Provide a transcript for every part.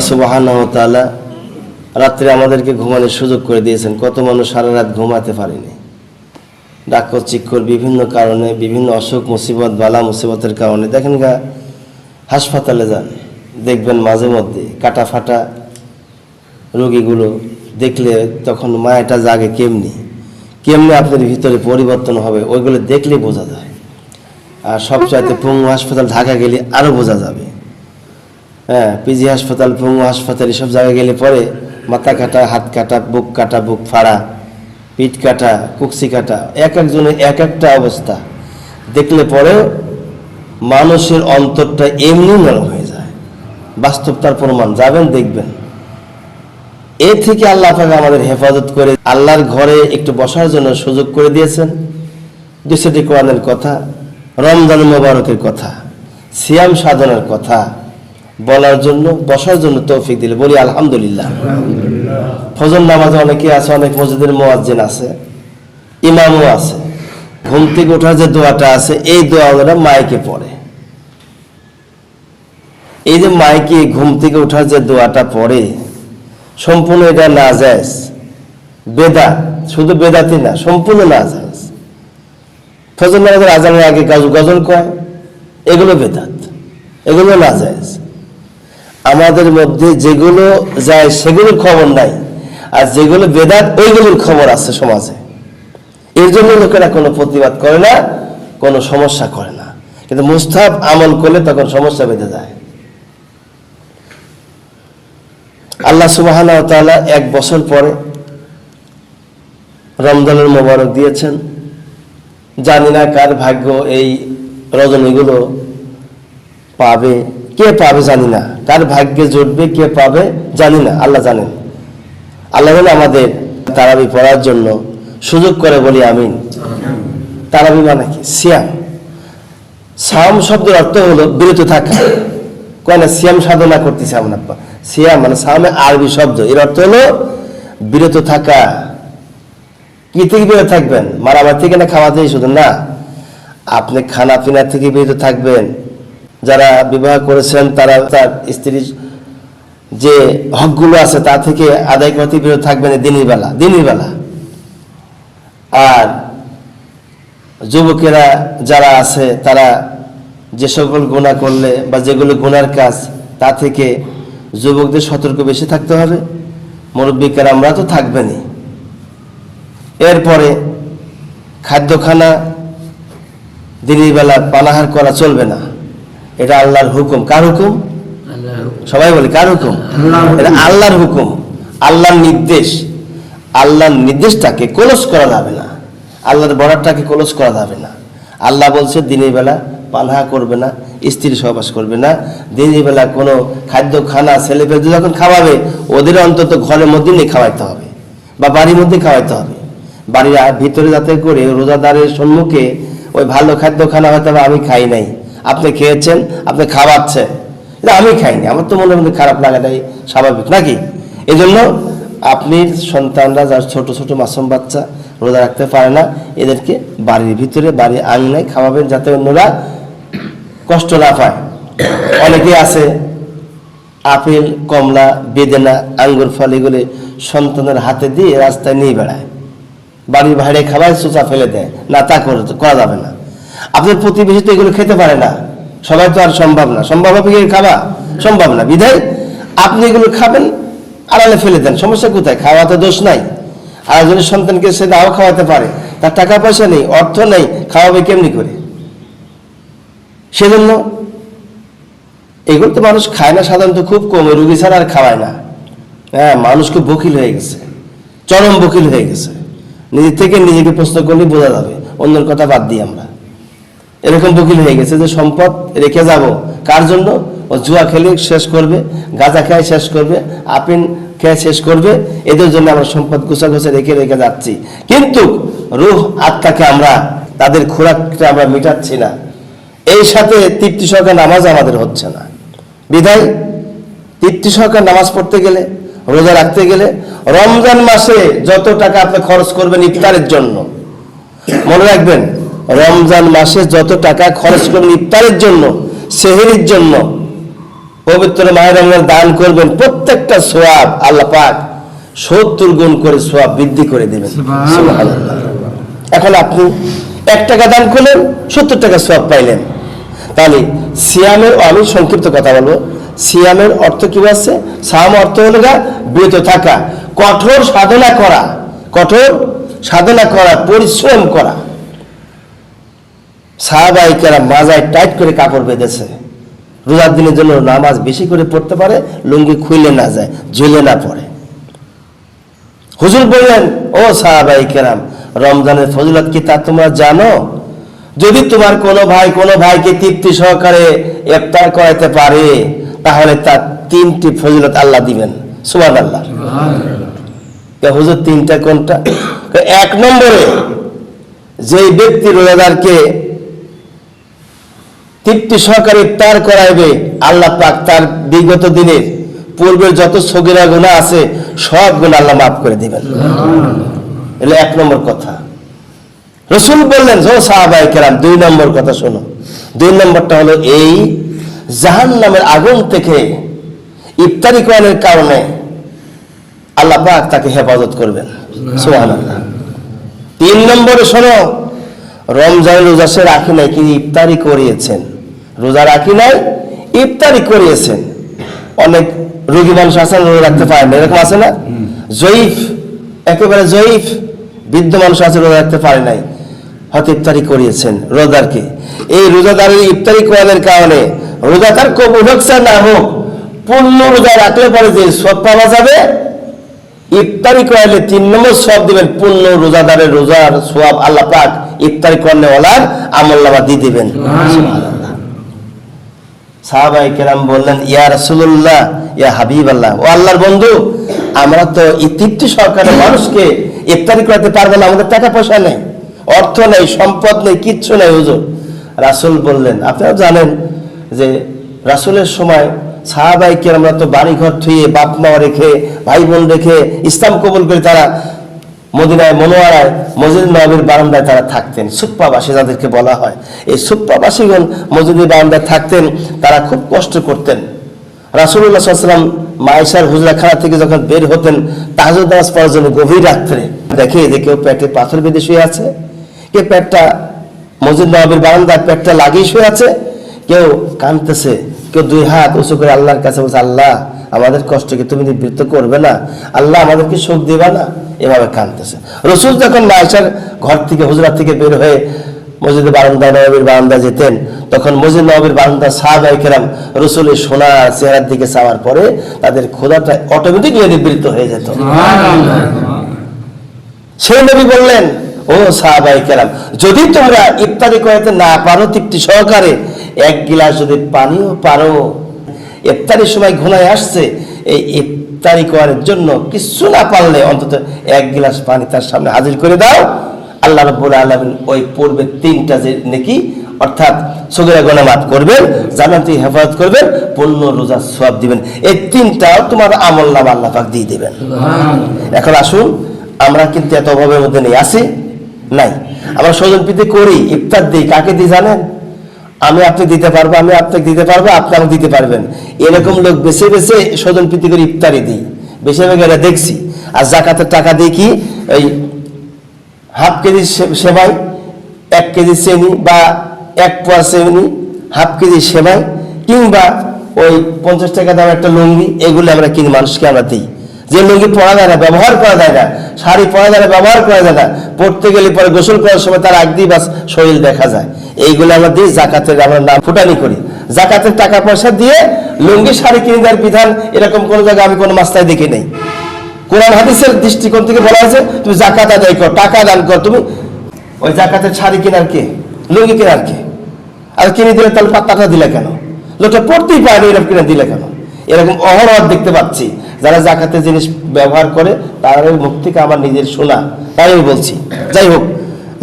আল্লাহ সুবাহান রাত্রে আমাদেরকে ঘুমানোর সুযোগ করে দিয়েছেন। কত মানুষ সারা রাত ঘুমাতে পারেনি। ডাক্কর চিক্কর বিভিন্ন কারণে, বিভিন্ন অসুখ, মুসিবত, বালা মুসিবতের কারণে। দেখেন গা, হাসপাতালে যান, দেখবেন মাঝে মধ্যে কাটা ফাটা রোগীগুলো দেখলে তখন মায়াটা জাগে কেমনি। কেমনি আপনার ভিতরে পরিবর্তন হবে, ওইগুলো দেখলে বোঝা যায়। আর সবচাইতে পঙ্গু হাসপাতাল ঢাকা গেলে আরও বোঝা যাবে। হ্যাঁ পিজি হাসপাতাল, পঙ্গু হাসপাতাল, এসব জায়গায় গেলে পরে মাথা কাটা, হাত কাটা, বুক কাটা, বুক ফাড়া, পিঠ কাটা, কুকসি কাটা, এক একজনের এক একটা অবস্থা। দেখলে পরেও মানুষের অন্তরটা এমনি নরম হয়ে যায়। বাস্তবতার প্রমাণ, যাবেন, দেখবেন। এ থেকে আল্লাহ পাক আমাদের হেফাজত করে আল্লাহর ঘরে একটু বসার জন্য সুযোগ করে দিয়েছেন। দুশোটি কোরআনের কথা, রমজান মোবারকের কথা, সিয়াম সাধনার কথা বলার জন্য, বসার জন্য তৌফিক দিলে। বলি আলহামদুলিল্লাহ। ফজর নামাজে অনেকে আছে, অনেক মসজিদের মোয়াজ্জেন আছে, ইমামও আছে। ঘুম থেকে ওঠার যে দোয়াটা আছে, এই দোয়া ওরা মাইকে পড়ে। এই যে মাইকে ঘুম থেকে ওঠার যে দোয়াটা পড়ে, সম্পূর্ণ এটা না যায় বেদা শুধু বেদাতি না, সম্পূর্ণ না যায় ফজর নামাজের আজানের আগে গাজ গজল কয়, এগুলো বেদাত, এগুলো না যায় আমাদের মধ্যে যেগুলো যায়, সেগুলোর খবর নাই। আর যেগুলো বেদাত, ওইগুলোর খবর আছে সমাজে। এর জন্য লোকেরা কোনো প্রতিবাদ করে না, কোনো সমস্যা করে না। কিন্তু মুস্তাব আমল করলে তখন সমস্যা বেঁধে যায়। আল্লাহ তাআলা এক বছর পরে রমজানের মোবারক দিয়েছেন। জানি না কার ভাগ্য এই রজনীগুলো পাবে। কে পাবে জানি না। কার ভাগ্যে জুটবে কে পাবে জানি না, আল্লাহ জানেন। আল্লাহ যেন আমাদের তারাবি পড়ার জন্য সুযোগ করে বলি, আমিন। তারাবি মানে কি? সিয়াম। সাম শব্দের অর্থ হলো বিরত থাকা। কয় না, সিয়াম সাধনা করতেছে আমরা সিয়াম মানে সামে আরবি শব্দ। এর অর্থ হলো বিরত থাকা। কি থেকে বিরত থাকবেন? মারামারি থেকে না খাওয়াতেই শুধু? না, আপনি খানা পিনা থেকে বিরত থাকবেন। যারা বিবাহ করেছেন, তারা তার স্ত্রীর যে হকগুলো আছে তা থেকে আদায় করতে থাকবেন এই দিনের বেলা দিনের বেলা। আর যুবকেরা যারা আছে, তারা যে সকল গুণা করলে বা যেগুলো গুনার কাজ, তা থেকে যুবকদের সতর্ক বেশি থাকতে হবে। মুরব্বিকের আমরা তো থাকবেনই। এরপরে খাদ্যখানা, দিনের বেলা পানাহার করা চলবে না। এটা আল্লাহর হুকুম। কার হুকুম? সবাই বলে কার হুকুম? এটা আল্লাহর হুকুম। আল্লাহর নির্দেশ। আল্লাহর নির্দেশটাকে কলস করা যাবে না। আল্লাহর বর্ডারটাকে কলস করা যাবে না। আল্লাহ বলছে দিনের বেলা পানাহা করবে না স্ত্রী সহবাস করবে না। দিনের বেলা কোনো খাদ্য খানা ছেলে পেলে যখন খাওয়াবে ওদের অন্তত ঘরের মধ্যে নিয়ে খাওয়াইতে হবে বা বাড়ির মধ্যে খাওয়াইতে হবে। বাড়ির ভিতরে যাতে করে রোজাদারের সম্মুখে ওই ভালো খাদ্য খানা হয়তো বা আমি খাই নাই। আপনি খেয়েছেন, আপনি খাওয়াচ্ছেন। এটা আমি খাইনি, আমার তো মনের মধ্যে খারাপ লাগাটাই স্বাভাবিক, নাকি? এই জন্য আপনি সন্তানরা, যার ছোট ছোট মাসুম বাচ্চা, রোজা রাখতে পারে না, এদেরকে বাড়ির ভিতরে, বাড়ির আঙিনায় খাওয়াবেন যাতে অন্যরা কষ্ট না পায়। অনেকে আছে, আপেল, কমলা, বেদেনা, আঙ্গুর, ফল, এগুলি সন্তানের হাতে দিয়ে রাস্তায় নিয়ে বেড়ায়। বাড়ির বাইরে খাবার সোচা ফেলে দেয়। না, তা করা যাবে না। আপনার প্রতিবেশী তো এগুলো খেতে পারে না। সবাই তো আর সম্ভব না। সম্ভব হবে কি খাওয়া সম্ভব না। বিধায় আপনি এগুলো খাবেন, আড়ালে ফেলে দেন। সমস্যা কোথায়? খাওয়া তো দোষ নাই। আর একজনের সন্তানকে সে দাও খাওয়াতে পারে। তার টাকা পয়সা নেই, অর্থ নেই, খাওয়াবে কেমনি করে? সেজন্য এগুলো তো মানুষ খায় না, সাধারণত খুব কম। রুগী ছাড়া আর খাওয়ায় না। হ্যাঁ মানুষ খুব বকিল হয়ে গেছে। চরম বকিল হয়ে গেছে। নিজের থেকে নিজেকে প্রশ্ন করলে বোঝা যাবে। অন্যের কথা বাদ দিই আমরা। এরকম বকিল হয়ে গেছে যে সম্পদ রেখে যাব। কার জন্য? ও জুয়া খেলে শেষ করবে, গাঁজা খেয়ে শেষ করবে আপিন খেয়ে শেষ করবে। এদের জন্য আমরা সম্পদ গোছা গোছা রেখে রেখে যাচ্ছি। কিন্তু রুহ আত্মাকে আমরা, তাদের খোরাকটা আমরা মেটাচ্ছি না। এই সাথে তৃপ্তি সহকার নামাজ আমাদের হচ্ছে না। বিধায়, তৃপ্তি সহকার নামাজ পড়তে গেলে, রোজা রাখতে গেলে রমজান মাসে যত টাকা আপনি খরচ করবেন ইফতারের জন্য, মনে রাখবেন রমজান মাসে যত টাকা খরচ করবেন ইফতারের জন্য সেহেরির জন্য পবিত্র মায়ের রমজান দান করবেন প্রত্যেকটা সোয়াব আল্লাহ পাক সত্তর গুণ করে সোয়াব বৃদ্ধি করে দেবেন। এখন আপনি এক টাকা দান করলেন সত্তর টাকা সোয়াব পাইলেন। তাহলে সিয়ামের আমি সংক্ষিপ্ত কথা বলব সিয়ামের অর্থ কি আছে? সাম অর্থ হলো গা বিরত থাকা কঠোর সাধনা করা কঠোর সাধনা করা পরিশ্রম করা। সাহাবাহিকেরা মাজায় টাইট করে কাপড় বেঁধেছে। রোজার দিনের জন্য নামাজ বেশি করে পড়তে পারে লুঙ্গি খুইলে না যায় ঝুলে না পড়ে। হুজুর বললেন ও সাহাবাই কেরাম রমজানের ফজিলত কি তা তোমরা জানো? যদি তোমার কোনো ভাই কোনো ভাইকে তৃপ্তি সহকারে ইফতার করাইতে পারে তাহলে তার তিনটি ফজিলত আল্লাহ দিবেন। সুমান আল্লাহ হুজুর তিনটা কোনটা? এক নম্বরে যেই ব্যক্তি রোজাদারকে তৃপ্তি সহকারে ইফতার করাইবে। আল্লাহ পাক তার বিগত দিনের পূর্বের যত সগিরা গুণা আছে সব গুণ আল্লাহ মাফ করে দিবেন। এলো এক নম্বর কথা। রসুল বললেন ও সাহাবাই কেরাম দুই নম্বর কথা শোনো। দুই নম্বরটা হলো এই জাহান নামের আগুন থেকে ইফতারি করানোর কারণে আল্লাহ পাক তাকে হেফাজত করবেন। সুবহানাল্লাহ। তিন নম্বরে শোনো রমজান রোজা সে রাখি নাই কিন্তু ইফতারি করিয়েছেন। রোজা রাখি নাই, ইফতারি করিয়েছেন। অনেক রোগী মানুষ আছেন রোজা রাখতে পারেন না, এরকম আছে না? জয়ীফ, একেবারে জয়ীফ, বৃদ্ধ মানুষ আছে, রোজা রাখতে পারে নাই, হয়তো ইফতারি করিয়েছেন রোজাদারকে। এই রোজাদারের ইফতারি করানোর কারণে রোজাদার কবুল হোক না হোক, পূর্ণ রোজা রাখলে পরে যে সব পাওয়া যাবে, ইফতারি করাইলে তিন নম্বর সব দিবেন পূর্ণ রোজাদারের রোজার সোয়াব আল্লাহ পাক ইফতারি করলে ওলার আমল নামা দিয়ে দিবেন। সাহাবাই কেরাম বললেন, ইয়া রাসূলুল্লাহ, ইয়া হাবিব আল্লাহ ও আল্লাহর বন্ধু, আমরা তো সরকারের মানুষকে ইফতারি করাতে পারব না, আমাদের টাকা পয়সা নেই, অর্থ নেই, সম্পদ নেই, কিচ্ছু নেই, হুজুর। রাসূল বললেন আপনারা জানেন যে রাসূলের সময় সাহাবাই কেরামরা তো বাড়ি ঘর থুয়ে বাপ মা রেখে ভাই বোন রেখে ইসলাম কবুল করে তারা মদিনায় মনোয়ারায় মসজিদ নবীর বারান্দায় তারা থাকতেন। সুপ্পাবাসী যাদেরকে বলা হয়, এই সুপ্পাবাসীগণ মসজিদের বারান্দায় থাকতেন, তারা খুব কষ্ট করতেন। রাসুল্লাহ সাল্লাম মায়েশার হুজরাখানা থেকে যখন বের হতেন তাহাজুদ পড়ার জন্য গভীর রাত্রে দেখে যে কেউ পেটে পাথর বেঁধে শুয়ে আছে, কেউ পেটটা মসজিদ নবীর বারান্দায় পেটটা লাগিয়ে শুয়ে আছে, কেউ কাঁদতেছে, কেউ দুই হাত উঁচু করে আল্লাহর কাছে বলছে, আল্লাহ আমাদের কষ্টকে তুমি নিবৃত্ত করবে না। আল্লাহ আমাদেরকে সুখ দিবা না। এভাবে কাঁদতেছে। রসুল যখন মায়েশার ঘর থেকে হুজরাত থেকে বের হয়ে মসজিদে বারান্দা নবীর বারান্দা যেতেন তখন মসজিদ নবীর বারান্দা সাহাবাই কেরাম রসুলের সোনা চেহারার দিকে চাওয়ার পরে তাদের খোদাটা অটোমেটিকলি নিবৃত্ত হয়ে যেত। সেই নবী বললেন ও সাহাবাই কেরাম যদি তোমরা ইফতারি করাতে না পারো তৃপ্তি সহকারে এক গিলাস যদি পানিও পারো ইফতারির সময় ঘুমায় আসছে এই ইফতারি করার জন্য কিছু না পারলে অন্তত এক গিলাস পানি তার সামনে হাজির করে দাও। আল্লাহ রব্বুল আলমিন ওই পূর্বে তিনটা যে নাকি অর্থাৎ সগিরা গোনা মাফ করবেন জানাতে হেফাজত করবেন পূর্ণ রোজা সব দিবেন। এই তিনটা তোমার আমল নাম আল্লাহ পাক দিয়ে দিবেন। এখন আসুন আমরা কিন্তু এত অভাবের মধ্যে নেই আছি? নাই। আমরা স্বজন প্রীতি করি ইফতার দিই কাকে দিই জানেন? আমি আপনি দিতে পারব, আমি আপনাকে দিতে পারব আপনি আমাকে দিতে পারবেন। এরকম লোক বেছে বেছে স্বজন প্রীতি করে ইফতারি দিই। বেশিরভাগ এরা দেখছি। আর জাকাতের টাকা দিয়ে কি ওই হাফ কেজি সে- সেমাই, এক কেজি চেনি বা এক পোয়া চেনি, হাফ কেজি সেবাই কিংবা ওই পঞ্চাশ টাকা দাম একটা লুঙ্গি, এগুলো আমরা কিনি, মানুষকে আমরা দিই। যে লুঙ্গি পরা যায় না, ব্যবহার করা যায় না। শাড়ি পরা যায় না, ব্যবহার করা যায় না। পড়তে গেলে পরে গোসল করার সময় তার আগ দিয়ে বাস শরীর দেখা যায়। এইগুলো আমরা দিই জাকাতের আমরা নাম ফুটানি করি। জাকাতের টাকা পয়সা দিয়ে লুঙ্গি, শাড়ি কিনে দেওয়ার বিধান এরকম কোনো জায়গায় আমি কোনো মাস্তায় দেখি নেই। কোরআন, হাদিসের দৃষ্টিকোণ থেকে বলা হয়েছে, তুমি জাকাত আদায় কর, টাকা দান কর, তুমি ওই জাকাতের শাড়ি কেনার কে? লুঙ্গি কেনার কে? আর কিনে দিলে তাহলে পাত্তাটা দিলে কেন? লোকটা পড়তেই পারে এরকম কিনে দিলে কেন? এরকম অহরহ দেখতে পাচ্ছি। যারা জাকাতের জিনিস ব্যবহার করে তার মুখ থেকে আমার নিজের শোনা। তাই বলছি, যাই হোক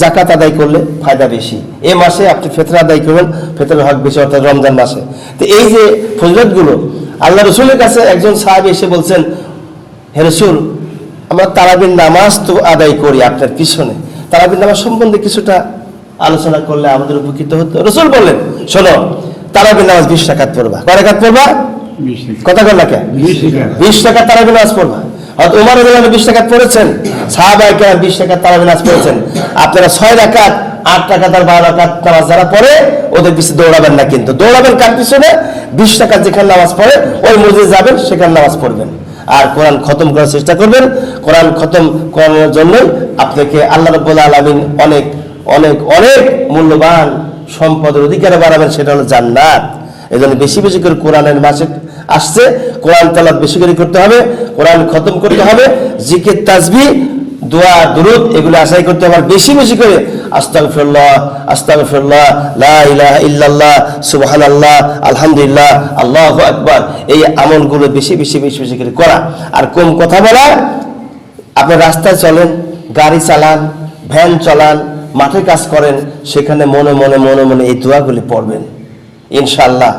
জাকাত আদায় করলে ফায়দা বেশি। এ মাসে আপনি ফেতরা আদায় করবেন ফেতরের হক বেশি অর্থাৎ রমজান মাসে। তো এই যে ফজলতগুলো আল্লাহ রসুলের কাছে একজন সাহেব এসে বলছেন হে রসুল আমরা তারাবির নামাজ তো আদায় করি আপনার পিছনে। তারাবির নামাজ সম্বন্ধে কিছুটা আলোচনা করলে আমাদের উপকৃত হতো। রসুল বললেন শোনো তারাবির নামাজ বিশ রাকাত পড়বা। কয় রাকাত পড়বা? কথা বল না কেন? বিশ টাকা বিশ টাকা তারাবি নামাজ পড়বা। বিশ টাকা বিশ আপনারা ছয় আট টাকা বারো যারা পড়ে, ওদের দৌড়াবেন না কিন্তু। দৌড়াবেন কার পিছনে? বিশ টাকা যেখানে নামাজ পড়ে, ওই মসজিদে যাবেন, সেখানে নামাজ পড়বেন। আর কোরআন খতম করার চেষ্টা করবেন। কোরআন খতম করানোর জন্যই আপনাকে আল্লাহ রব্বুল আলমিন অনেক অনেক অনেক মূল্যবান সম্পদের অধিকারে বাড়াবেন, সেটা হলো জান্নাত। এই জন্য বেশি বেশি করে কোরআনের মাসে আসছে, কোরআন তালাত বেশি করে করতে হবে, কোরআন খতম করতে হবে, জিকির তাসবি দোয়া, দুরুদ, এগুলো আশাই করতে হবে। বেশি বেশি করে লা ইল্লাল্লাহ আলহামদুলিল্লাহ এই আমলগুলো বেশি বেশি বেশি বেশি করে করা। আর কম কথা বলা আপনি রাস্তায় চলেন, গাড়ি চালান, ভ্যান চালান, মাঠে কাজ করেন, সেখানে মনে মনে মনে মনে এই দোয়াগুলি পড়বেন। ইনশাল্লাহ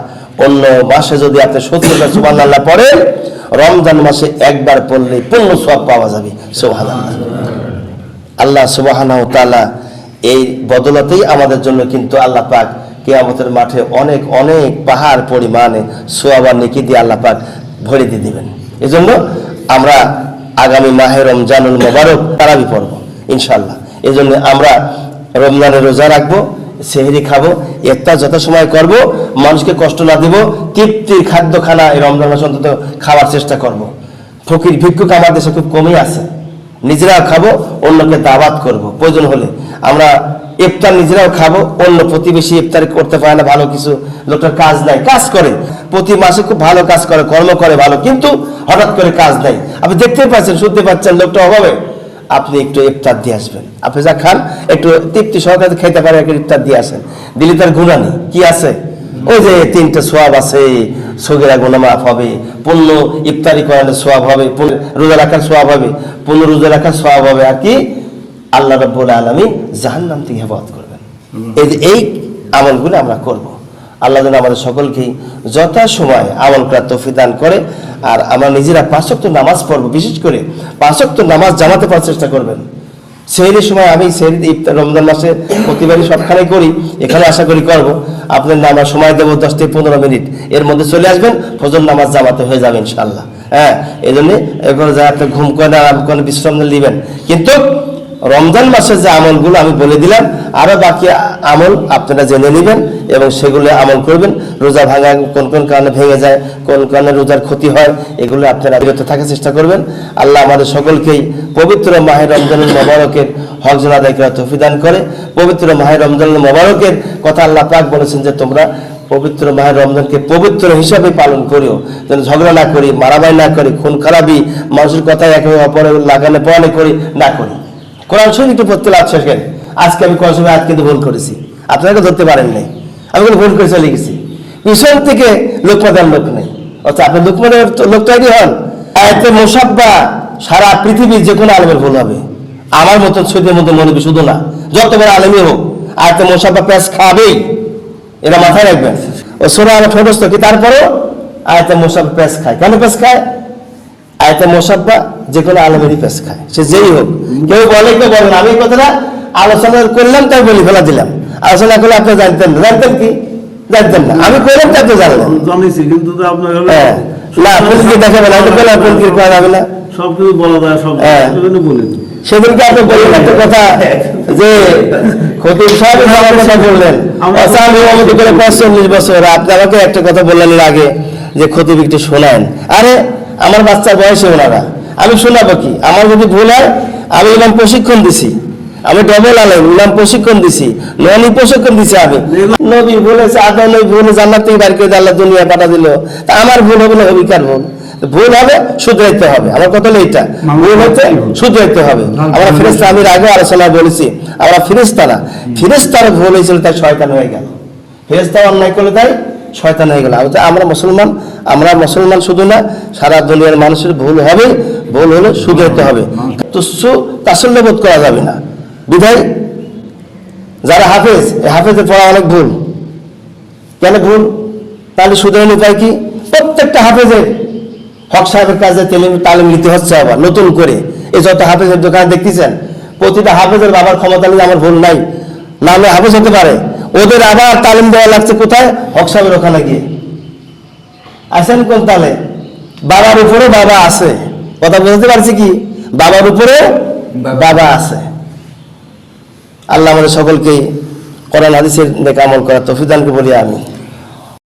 অন্য মাসে যদি আপনি সত্তরটা সুবান আল্লাহ পড়েন, রমজান মাসে একবার পড়লে পূর্ণ সব পাওয়া যাবে। সোহান আল্লাহ সুবাহানা তালা এই বদলতেই আমাদের জন্য কিন্তু আল্লাহ পাক কেয়ামতের মাঠে অনেক অনেক পাহাড় পরিমাণে সোয়াবার নেকি দিয়ে আল্লাহ পাক ভরে দিয়ে দিবেন। এজন্য আমরা আগামী মাহে রমজানুল মোবারক তারাবি পড়ব ইনশাল্লাহ এই জন্য আমরা রমজানের রোজা রাখব সেহরি খাব একটা যত সময় করব, মানুষকে কষ্ট না দিব, তৃপ্তির খাদ্য খানা এই রমজান মাসে অন্তত খাওয়ার চেষ্টা করব। ফকির ভিক্ষুক আমার দেশে খুব কমই আছে। নিজেরাও খাব, অন্যকে দাওয়াত করব। প্রয়োজন হলে আমরা ইফতার নিজেরাও খাব, অন্য প্রতিবেশী ইফতার করতে পারে না, ভালো কিছু লোকটার কাজ নাই, কাজ করে। প্রতি মাসে খুব ভালো কাজ করে, কর্ম করে ভালো, কিন্তু হঠাৎ করে কাজ নাই। আপনি দেখতে পাচ্ছেন, শুনতে পাচ্ছেন, লোকটা অভাবে। আপনি একটু ইফতার দিয়ে আসবেন। আপনি যা খান একটু তৃপ্তি সহকারে খেতে পারে একটু ইফতার দিয়ে আসেন। দিলে তার গুণানি কি আছে? ওই যে তিনটে সোয়াব আছে সগেরা গোনা মাফ হবে পূর্ণ ইফতারি করানোর সোয়াব হবে রোজা রাখার সোয়াব হবে পূর্ণ রোজা রাখার সোয়াব হবে। আর কি? আল্লাহ রব্বুল আলমী জাহান্নাম থেকে হেফাজত করবেন। এই যে এই আমলগুলো আমরা করব। আল্লাহ যেন আমাদের সকলকেই যথা সময় আমল করার তৌফিক দান করে। আর আমরা নিজেরা পাঁচক্ত নামাজ পড়ব। বিশেষ করে পাঁচক্ত নামাজ জামাতে পাওয়ার চেষ্টা করবেন। সেহরির সময় আমি সেহরি ইফতার রমজান মাসে প্রতিবারই সবখানে করি। এখানে আশা করি করব। আপনার নামাজ সময় দেবো দশ থেকে পনেরো মিনিট। এর মধ্যে চলে আসবেন, ফজর নামাজ জামাতে হয়ে যাবে ইনশাল্লাহ হ্যাঁ এই জন্য এরপরে যা ঘুম করে আরাম করে বিশ্রাম নেবেন কিন্তু রমজান মাসের যে আমলগুলো আমি বলে দিলাম, আরও বাকি আমল আপনারা জেনে নেবেন এবং সেগুলো আমল করবেন। রোজা ভাঙা কোন কোন কারণে ভেঙে যায়, কোন কারণে রোজার ক্ষতি হয়, এগুলো আপনারা বিরত থাকার চেষ্টা করবেন। আল্লাহ আমাদের সকলকেই পবিত্র মাহের রমজানুল মোবারকের হক যেন আদায় করা তফিদান করে। পবিত্র মাহের রমজানুল মোবারকের কথা আল্লাহ পাক বলেছেন যে, তোমরা পবিত্র মাহের রমজানকে পবিত্র হিসাবে পালন করিও। যেন ঝগড়া না করি, মারামারি না করি, খুন খারাপি, মানুষের কথা একে অপরের লাগানে পড়ানে করি, না করি। কোরআন শরীফ একটু পড়তে লাগছে সেখানে আজকে আমি কোরআন শরীফ আজকে ভুল করেছি। আপনাকে ধরতে পারেন নাই। আমি কিন্তু ভুল করে চলে গেছি। পিছন থেকে লোকমাদার লোক নেই। অর্থাৎ আপনি লোকমানের লোক তৈরি হন। আয়তে মোসাব্বা সারা পৃথিবীর যে কোনো আলমের ভুল হবে। আমার মতো ছবির মতো মনে শুধু না, যত বড় আলমই হোক আয়তে মোসাব্বা প্যাঁচ খাবেই। এটা মাথায় রাখবেন। ও সোনা আমার ঠোঁটস্থ কি? তারপরেও আয়তে মোসাব্বা প্যাঁচ খায়। কেন প্যাঁচ খায়? আয়তে মোসাব্বা যে কোনো আলমেরই পেশ খায়। সে যেই হোক কেউ বলে কেউ বলেন আমি কথাটা আলোচনা করলাম তাই বলি ফেলা দিলাম। আলোচনা করলে আপনি জানতেন না। জানতেন কি? জানতেন না। আমি করলাম তাই আপনি জানলেন জানিছি কিন্তু তো আপনার হলো না পঙ্কির দেখাবে না বলে করা যাবে না। সব কিছু বলা যায় সব হ্যাঁ। সেজন্য সেদিনকে আপনি বললেন একটা কথা যে খতিব সাহেব আমার কথা বললেন। আচ্ছা আমি আমাদের করে পঁয়তাল্লিশ বছর আপনি আমাকে একটা কথা বললেন আগে যে খতিব একটু শোনান। আরে আমার বাচ্চার বয়সে ওনারা। আমি শোনাবো কি? আমার যদি ভুল হয় আমি ইমাম প্রশিক্ষণ দিছি। আমি ডবল আলেম ইমাম প্রশিক্ষণ দিছি। ননি প্রশিক্ষণ দিছি আমি নবী বলেছে আদা নবী ভুল জান্নাত থেকে বাইর করে আল্লাহ দুনিয়া পাঠা দিল। তা আমার ভুল হবে না অবিকার ভুল? ভুল হবে শুধরাইতে হবে। আমার কথা হলো এইটা। ভুল হচ্ছে শুধরাইতে হবে। আমরা ফিরেস্তা আমি এর আগেও আলোচনায় বলেছি। আমরা ফিরেস্তা না ফিরেস্তার ভুল হয়েছিল তাই শয়তান হয়ে গেল। ফেরেস্তা অন্যায় করলে তাই শয়তান হয়ে গেল। আমরা মুসলমান আমরা মুসলমান শুধু না সারা দুনিয়ার মানুষের ভুল হবে। ভুল হলে শুধরাইতে হবে। তুচ্ছ তাসল্য বোধ করা যাবে না। বিধায় যারা হাফেজ, এই হাফেজের পড়া অনেক ভুল। কেন ভুল? তাহলে শুধরানোর উপায় কি? প্রত্যেকটা হাফেজের হক সাহেবের কাছে তালিম নিতে হচ্ছে আবার, নতুন করে। এই যত হাফেজের দোকানে দেখতেছেন, প্রতিটা হাফেজের বাবার ক্ষমতা নিয়ে আমার ভুল নাই। নামে হাফেজ হতে পারে। ওদের আবার তালিম দেওয়া লাগছে কোথায়? হক সাহেবের ওখানে গিয়ে। আছেন কোন তালে? বাবার উপরে বাবা আছে। কথা বুঝতে পারছি কি? বাবার উপরে বাবা। আছে। আল্লাহ আমাদের সকলকে করান হাদিসের দেখে আমল করার তফিদানকে বলি আমি